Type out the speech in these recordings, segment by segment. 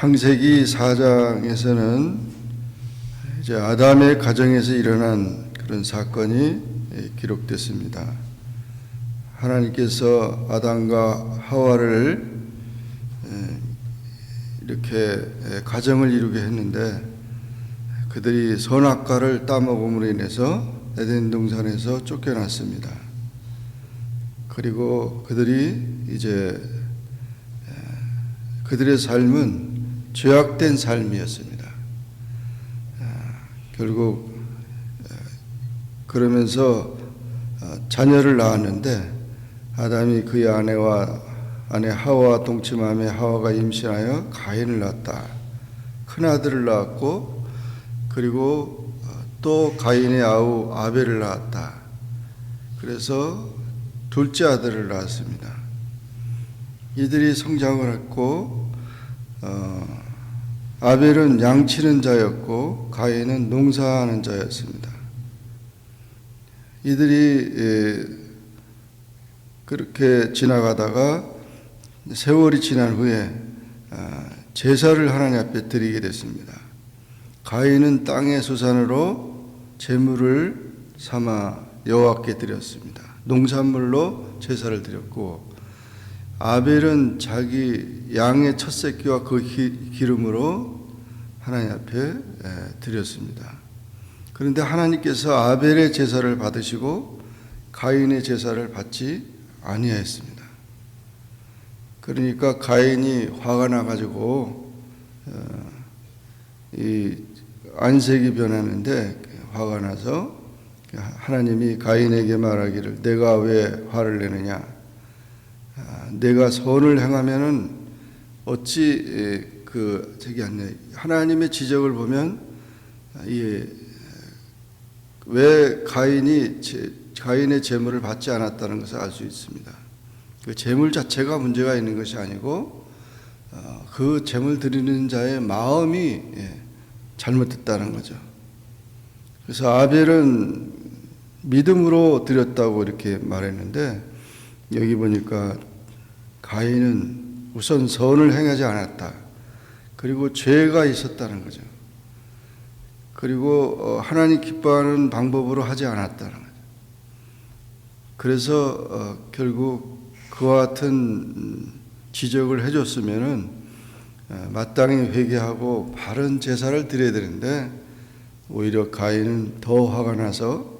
창세기 4장에서는 이제 아담의 가정에서 일어난 그런 사건이 예, 기록됐습니다. 하나님께서 아담과 하와를 예, 이렇게 예, 가정을 이루게 했는데 그들이 선악과를 따먹음으로 인해서 에덴 동산에서 쫓겨났습니다. 그리고 그들이 이제 예, 그들의 삶은 죄악된 삶이었습니다. 아, 결국 에, 그러면서 어, 자녀를 낳았는데 아담이 그의 아내와 아내 하와와 동침함에 하와가 임신하여 가인을 낳았다. 큰 아들을 낳았고 그리고 어, 또 가인의 아우 아벨을 낳았다. 그래서 둘째 아들을 낳았습니다. 이들이 성장을 했고 어, 아벨은 양치는 자였고 가인은 농사하는 자였습니다. 이들이 예, 그렇게 지나가다가 세월이 지난 후에 아, 제사를 하나님 앞에 드리게 됐습니다. 가인은 땅의 수산으로 제물을 삼아 여호와께 드렸습니다. 농산물로 제사를 드렸고 아벨은 자기 양의 첫 새끼와 그 기, 기름으로 하나님 앞에 에, 드렸습니다. 그런데 하나님께서 아벨의 제사를 받으시고 가인의 제사를 받지 아니하였습니다. 그러니까 가인이 화가 나가지고 어, 이 안색이 변하는데 화가 나서 하나님이 가인에게 말하기를 내가 왜 화를 내느냐 아, 내가 선을 행하면은 어찌 에, 그 저기 안내 하나님의 지적을 보면 아, 이왜 가인이 제, 가인의 재물을 받지 않았다는 것을 알 수 있습니다. 그 재물 자체가 문제가 있는 것이 아니고 어, 그 재물 드리는 자의 마음이 예, 잘못됐다는 거죠. 그래서 아벨은 믿음으로 드렸다고 이렇게 말했는데 여기 보니까 가인은 우선 선을 행하지 않았다. 그리고 죄가 있었다는 거죠. 그리고 어, 하나님 기뻐하는 방법으로 하지 않았다는 거죠. 그래서 어, 결국 그와 같은 지적을 해줬으면은 어, 마땅히 회개하고 바른 제사를 드려야 되는데 오히려 가인은 더 화가 나서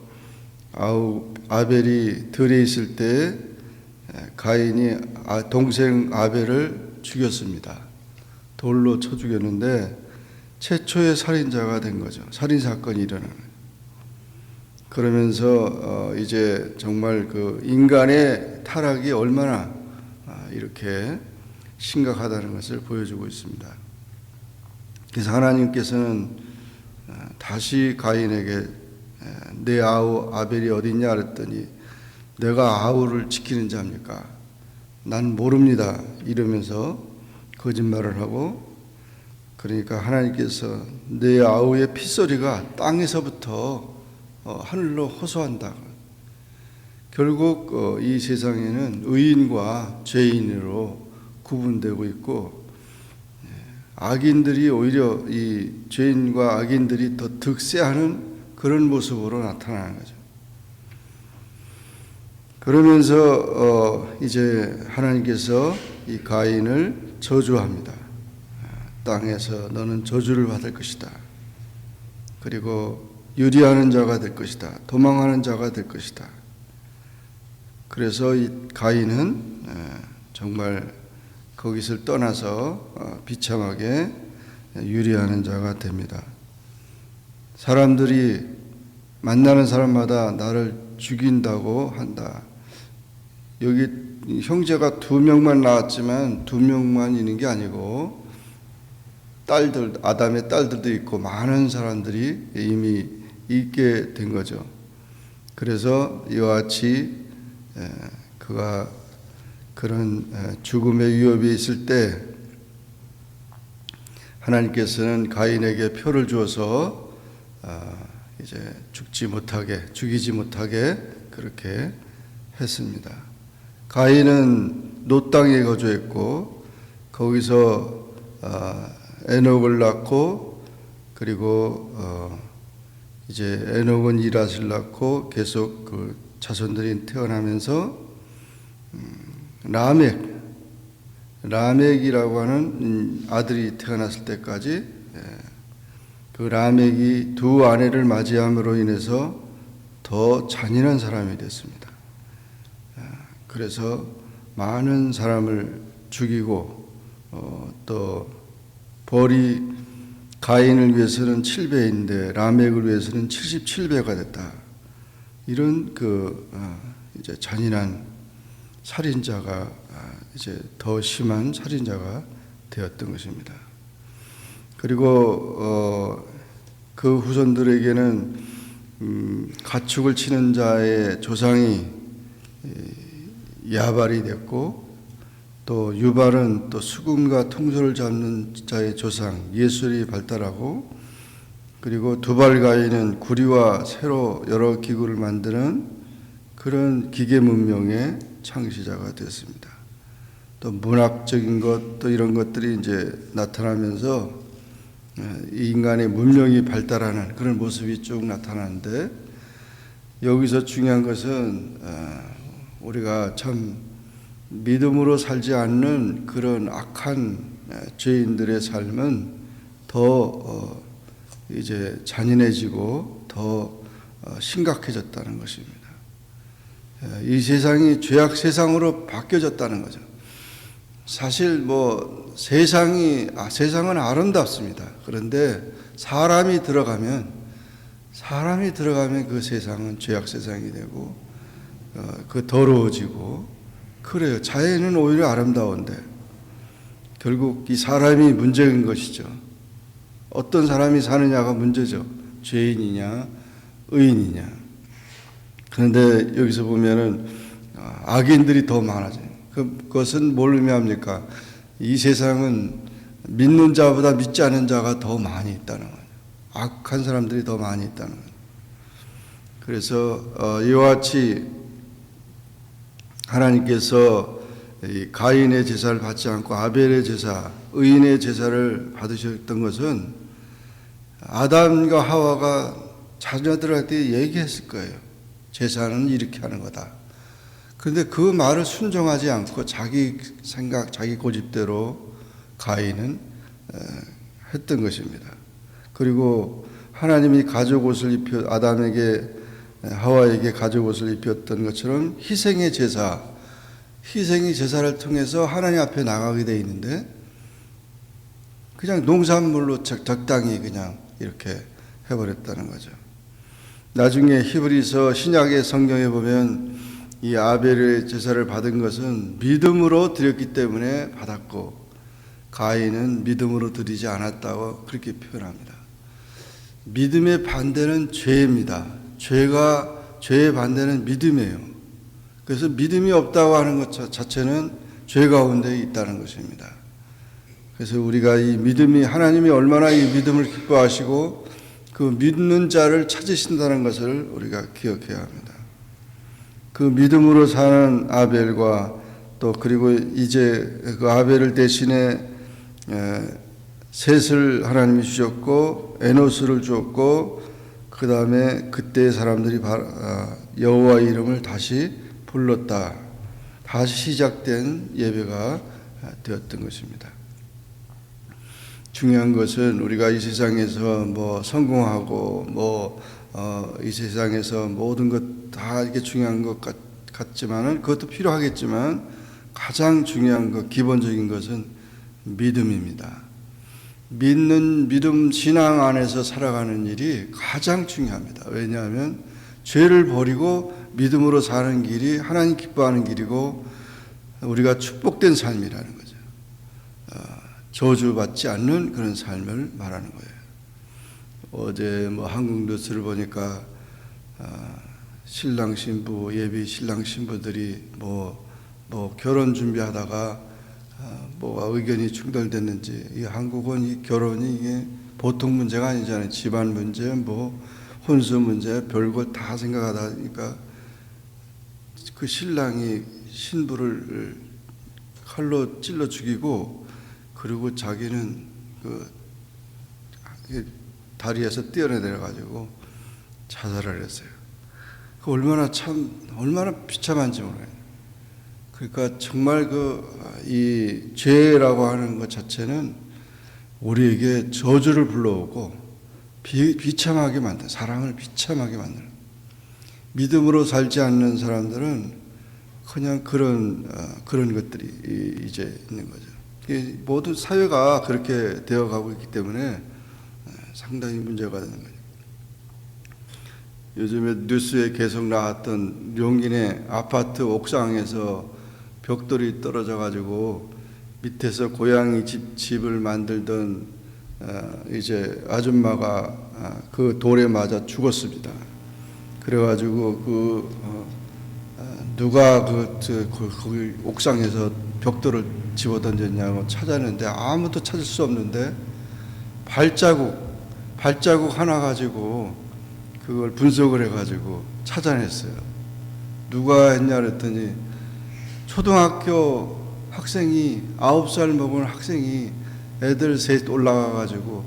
아우 아벨이 들에 있을 때 가인이 아, 동생 아벨을 죽였습니다. 돌로 쳐 죽였는데 최초의 살인자가 된 거죠. 살인 사건이 일어나는. 그러면서 어, 이제 정말 그 인간의 타락이 얼마나 아, 이렇게 심각하다는 것을 보여주고 있습니다. 그래서 하나님께서는 어, 다시 가인에게 내 아우 아벨이 어딨냐 그랬더니 내가 아우를 지키는 자입니까? 난 모릅니다. 이러면서 거짓말을 하고 그러니까 하나님께서 내 아우의 핏소리가 땅에서부터 어, 하늘로 호소한다. 결국 어, 이 세상에는 의인과 죄인으로 구분되고 있고 예, 악인들이 오히려 이 죄인과 악인들이 더 득세하는 그런 모습으로 나타나는 거죠. 그러면서 어 이제 하나님께서 이 가인을 저주합니다. 땅에서 너는 저주를 받을 것이다. 그리고 유리하는 자가 될 것이다. 도망하는 자가 될 것이다. 그래서 이 가인은 정말 거기서 떠나서 어, 비참하게 유리하는 자가 됩니다. 사람들이 만나는 사람마다 나를 죽인다고 한다. 여기 형제가 두 명만 나왔지만 두 명만 있는 게 아니고 딸들 아담의 딸들도 있고 많은 사람들이 이미 있게 된 거죠. 그래서 이와 같이 그가 그런 죽음의 위협이 있을 때 하나님께서는 가인에게 표를 주어서 아, 이제 죽지 못하게 죽이지 못하게 그렇게 했습니다. 가인은 노 땅에 거주했고 거기서 어, 에녹을 낳고 그리고 어, 이제 에녹은 이랏을 낳고 계속 그 자손들이 태어나면서 음, 라멕 라멕이라고 하는 음, 아들이 태어났을 때까지 예, 그 라멕이 두 아내를 맞이함으로 인해서 더 잔인한 사람이 됐습니다. 아, 그래서 많은 사람을 죽이고 어, 또 벌이 가인을 위해서는 7배인데 라멕을 위해서는 77배가 됐다. 이런 그 어, 이제 잔인한 살인자가 아, 이제 더 심한 살인자가 되었던 것입니다. 그리고 어, 그 후손들에게는 음, 가축을 치는 자의 조상이 이, 야발이 됐고 또 유발은 또 수금과 통솔을 잡는 자의 조상 예술이 발달하고 그리고 두발가인은 구리와 새로 여러 기구를 만드는 그런 기계 문명의 창시자가 되었습니다. 또 문학적인 것, 또 이런 것들이 이제 나타나면서 어, 이 인간의 문명이 발달하는 그런 모습이 쭉 나타나는데 여기서 중요한 것은 어, 우리가 참 믿음으로 살지 않는 그런 악한 어, 죄인들의 삶은 더 어, 이제 잔인해지고 더 어, 심각해졌다는 것입니다. 예, 이 세상이 죄악 세상으로 바뀌어졌다는 거죠. 사실 뭐 세상이 아, 세상은 아름답습니다. 그런데 사람이 들어가면 사람이 들어가면 그 세상은 죄악 세상이 되고 어, 그 더러워지고 그래요. 자연은 오히려 아름다운데 결국 이 사람이 문제인 것이죠. 어떤 사람이 사느냐가 문제죠. 죄인이냐 의인이냐. 그런데 여기서 보면은 아, 악인들이 더 많아져요. 그- 그것은 뭘 의미합니까? 이 세상은 믿는 자보다 믿지 않는 자가 더 많이 있다는 거예요. 악한 사람들이 더 많이 있다는 거예요. 그래서 어, 이와 같이 하나님께서 이 가인의 제사를 받지 않고 아벨의 제사, 의인의 제사를 받으셨던 것은 아담과 하와가 자녀들한테 얘기했을 거예요. 제사는 이렇게 하는 거다. 그런데 그 말을 순종하지 않고 자기 생각, 자기 고집대로 가인은 에, 했던 것입니다. 그리고 하나님이 가죽 옷을 입혀 아담에게 에, 하와에게 가죽 옷을 입혔던 것처럼 희생의 제사, 희생의 제사를 통해서 하나님 앞에 나가게 돼 있는데 그냥 농산물로 적- 적당히 그냥 이렇게 해버렸다는 거죠. 나중에 히브리서 신약의 성경에 보면 이 아벨의 제사를 받은 것은 믿음으로 드렸기 때문에 받았고 가인은 믿음으로 드리지 않았다고 그렇게 표현합니다. 믿음의 반대는 죄입니다. 죄가 죄의 반대는 믿음이에요. 그래서 믿음이 없다고 하는 것 자- 자체는 죄 가운데 있다는 것입니다. 그래서 우리가 이 믿음이 하나님이 얼마나 이 믿음을 기뻐하시고 그 믿는 자를 찾으신다는 것을 우리가 기억해야 합니다. 그 믿음으로 사는 아벨과 또 그리고 이제 그 아벨을 대신에 에, 셋을 하나님이 주셨고 에노스를 주었고 그 다음에 그때 사람들이 바- 아, 여호와 이름을 다시 불렀다. 다시 시작된 예배가 되었던 것입니다. 중요한 것은 우리가 이 세상에서 뭐 성공하고 뭐 어, 이 세상에서 모든 것 다 이게 중요한 것 같, 같지만은 그것도 필요하겠지만 가장 중요한 것 기본적인 것은 믿음입니다. 믿는 믿음 신앙 안에서 살아가는 일이 가장 중요합니다. 왜냐하면 죄를 버리고 믿음으로 사는 길이 하나님 기뻐하는 길이고 우리가 축복된 삶이라는 거죠. 어, 저주받지 않는 그런 삶을 말하는 거예요. 어제 뭐 한국 뉴스를 보니까 어, 신랑 신부 예비 신랑 신부들이 뭐뭐 결혼 준비하다가 어, 뭐가 의견이 충돌됐는지 이 한국은 이 결혼이 이게 보통 문제가 아니잖아요. 집안 문제, 뭐 혼수 문제, 별걸 다 생각하다 보니까 그 신랑이 신부를 칼로 찔러 죽이고 그리고 자기는 그 다리에서 뛰어내려 가지고 자살을 했어요. 그 얼마나 참 얼마나 비참한지 몰라요. 그러니까 정말 그 이 죄라고 하는 것 자체는 우리에게 저주를 불러오고 비, 비참하게 만든 사랑을 비참하게 만드는 믿음으로 살지 않는 사람들은 그냥 그런 어, 그런 것들이 이- 이제 있는 거죠. 이 모든 사회가 그렇게 되어가고 있기 때문에 어, 상당히 문제가 되는 거죠. 요즘에 뉴스에 계속 나왔던 용인의 아파트 옥상에서 벽돌이 떨어져 가지고 밑에서 고양이 집 집을 만들던 어, 이제 아줌마가 아, 그 돌에 맞아 죽었습니다. 그래가지고 그 어, 어, 누가 그, 저, 그 거기 옥상에서 벽돌을 집어 던졌냐고 찾았는데 아무도 찾을 수 없는데 발자국 발자국 하나 가지고 그걸 분석을 해가지고 찾아냈어요. 누가 했냐 그랬더니 초등학교 학생이 아홉 살 먹은 학생이 애들 셋 올라가 가지고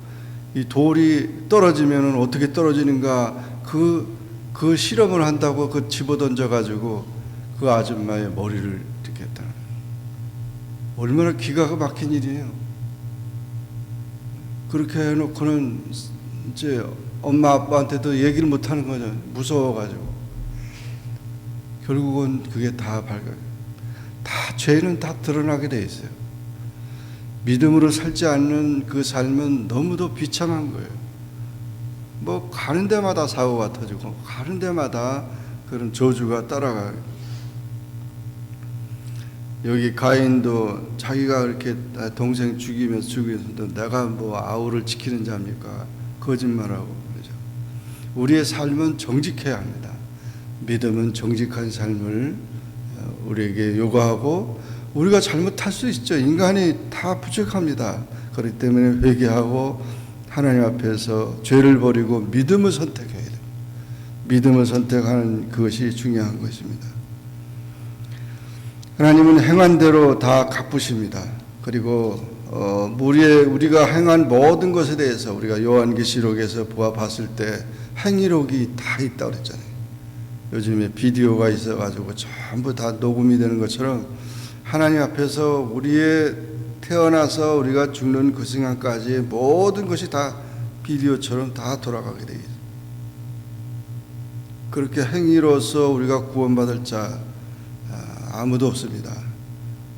이 돌이 떨어지면은 어떻게 떨어지는가 그, 그 실험을 한다고 그 집어 던져 가지고 그 아줌마의 머리를 이렇게 했다. 얼마나 기가 막힌 일이에요. 그렇게 해놓고는 이제 엄마 아빠한테도 얘기를 못 하는 거죠. 무서워가지고. 결국은 그게 다 발각. 다 죄는 다 드러나게 돼 있어요. 믿음으로 살지 않는 그 삶은 너무도 비참한 거예요. 뭐 가는 데마다 사고가 터지고 가는 데마다 그런 저주가 따라가요. 여기 가인도 자기가 그렇게 동생 죽이면서 죽이면서 내가 뭐 아우를 지키는 자입니까? 거짓말하고 그러죠. 우리의 삶은 정직해야 합니다. 믿음은 정직한 삶을 어, 우리에게 요구하고 우리가 잘못할 수 있죠. 인간이 다 부족합니다. 그렇기 때문에 회개하고 하나님 앞에서 죄를 버리고 믿음을 선택해야 돼요. 믿음을 선택하는 그것이 중요한 것입니다. 하나님은 행한 대로 다 갚으십니다. 그리고 어, 우리의 우리가 행한 모든 것에 대해서 우리가 요한계시록에서 보아 봤을 때 행위록이 다 있다 그랬잖아요. 요즘에 비디오가 있어가지고 전부 다 녹음이 되는 것처럼 하나님 앞에서 우리의 태어나서 우리가 죽는 그 순간까지 모든 것이 다 비디오처럼 다 돌아가게 돼 있어요. 그렇게 행위로서 우리가 구원받을 자 아, 아무도 없습니다.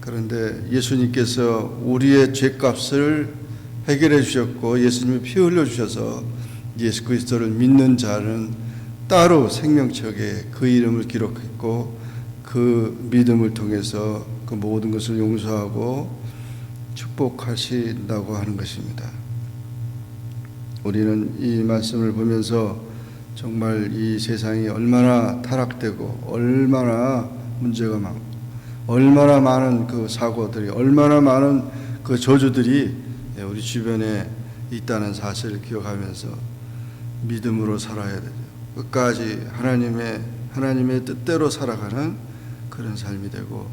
그런데 예수님께서 우리의 죄값을 해결해 주셨고 예수님이 피 흘려 주셔서 예수 그리스도를 믿는 자는 따로 생명책에 그 이름을 기록했고 그 믿음을 통해서 그 모든 것을 용서하고 축복하신다고 하는 것입니다. 우리는 이 말씀을 보면서 정말 이 세상이 얼마나 타락되고 얼마나 문제가 많고 얼마나 많은 그 사고들이 얼마나 많은 그 저주들이 우리 주변에 있다는 사실을 기억하면서 믿음으로 살아야 되죠. 끝까지 하나님의 하나님의 뜻대로 살아가는 그런 삶이 되고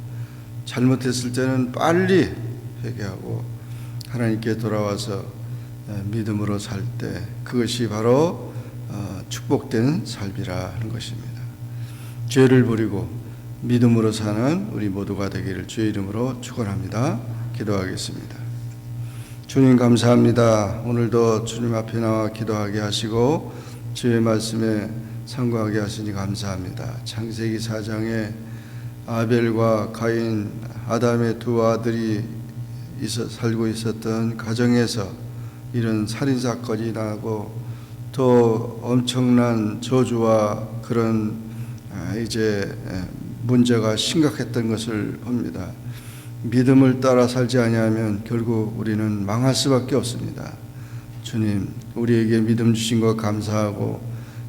잘못했을 때는 빨리 회개하고 하나님께 돌아와서 믿음으로 살 때 그것이 바로 어, 축복된 삶이라 하는 것입니다. 죄를 버리고 믿음으로 사는 우리 모두가 되기를 주의 이름으로 축원합니다. 기도하겠습니다. 주님 감사합니다. 오늘도 주님 앞에 나와 기도하게 하시고 주의 말씀에 상고하게 하시니 감사합니다. 창세기 4장에 아벨과 가인 아담의 두 아들이 있어, 살고 있었던 가정에서 이런 살인 사건이 나고 또 엄청난 저주와 그런 아, 이제 문제가 심각했던 것을 봅니다. 믿음을 따라 살지 아니하면 결국 우리는 망할 수밖에 없습니다. 주님, 우리에게 믿음 주신 것 감사하고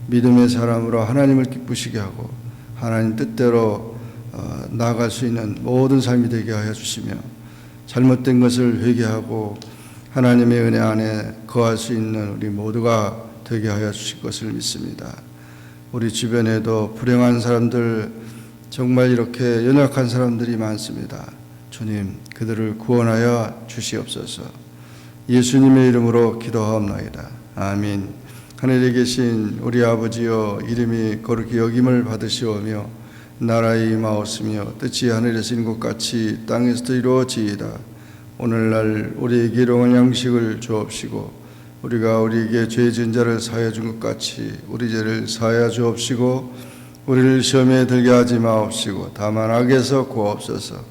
믿음의 사람으로 하나님을 기쁘시게 하고 하나님 뜻대로 어, 나아갈 수 있는 모든 삶이 되게 하여 주시며 잘못된 것을 회개하고 하나님의 은혜 안에 거할 수 있는 우리 모두가 되게 하여 주실 것을 믿습니다. 우리 주변에도 불행한 사람들 정말 이렇게 연약한 사람들이 많습니다. 주님 그들을 구원하여 주시옵소서. 예수님의 이름으로 기도하옵나이다. 아멘. 하늘에 계신 우리 아버지여 이름이 거룩히 여김을 받으시오며 나라의 임하옵으며 뜻이 하늘에서 이룬 것 같이 땅에서도 이루어지이다. 오늘날 우리에게 일용할 양식을 주옵시고 우리가 우리에게 죄 지은 자를 사하여 준 것 같이 우리 죄를 사하여 주옵시고 우리를 시험에 들게 하지 마옵시고 다만 악에서 구하옵소서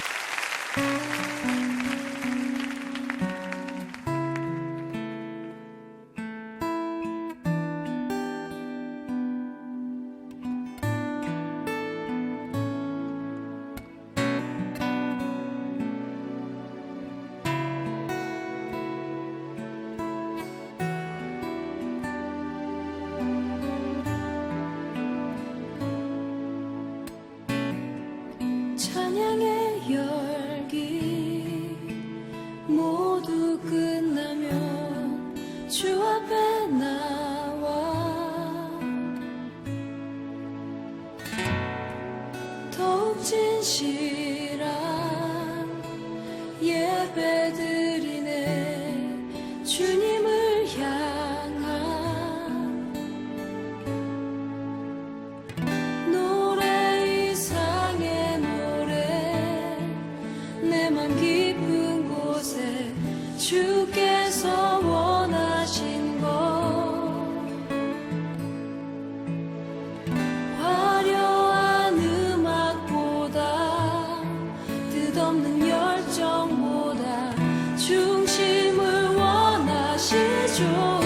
끝나 원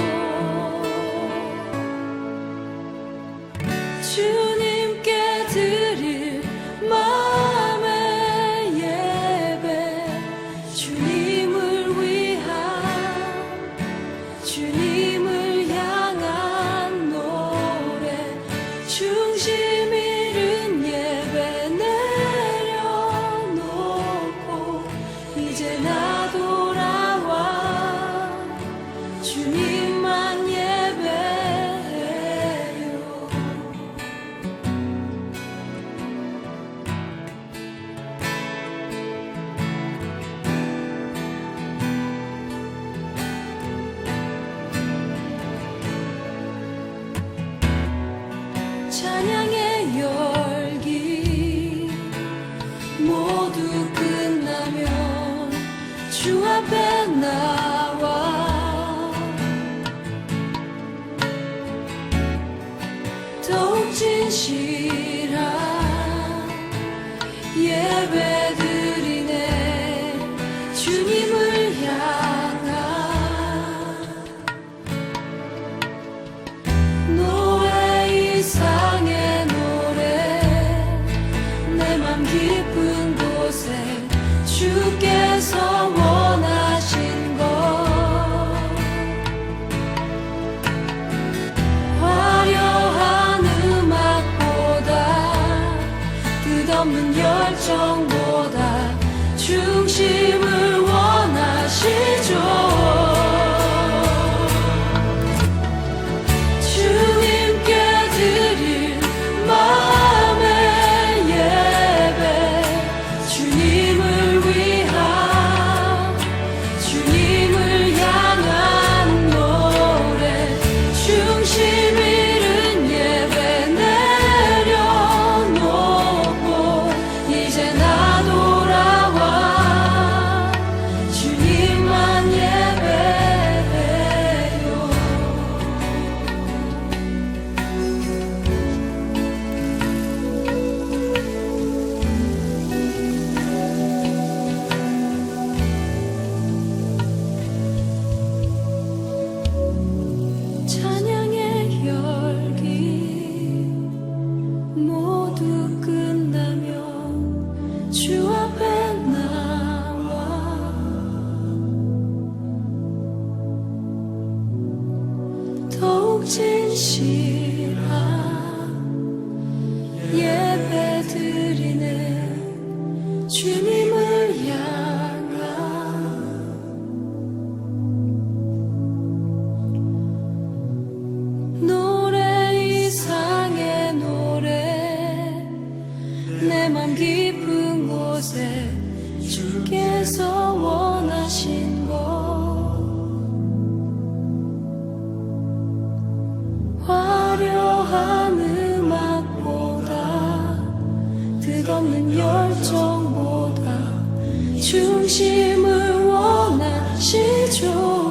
뜻없는 열정보다 중심을 원하시죠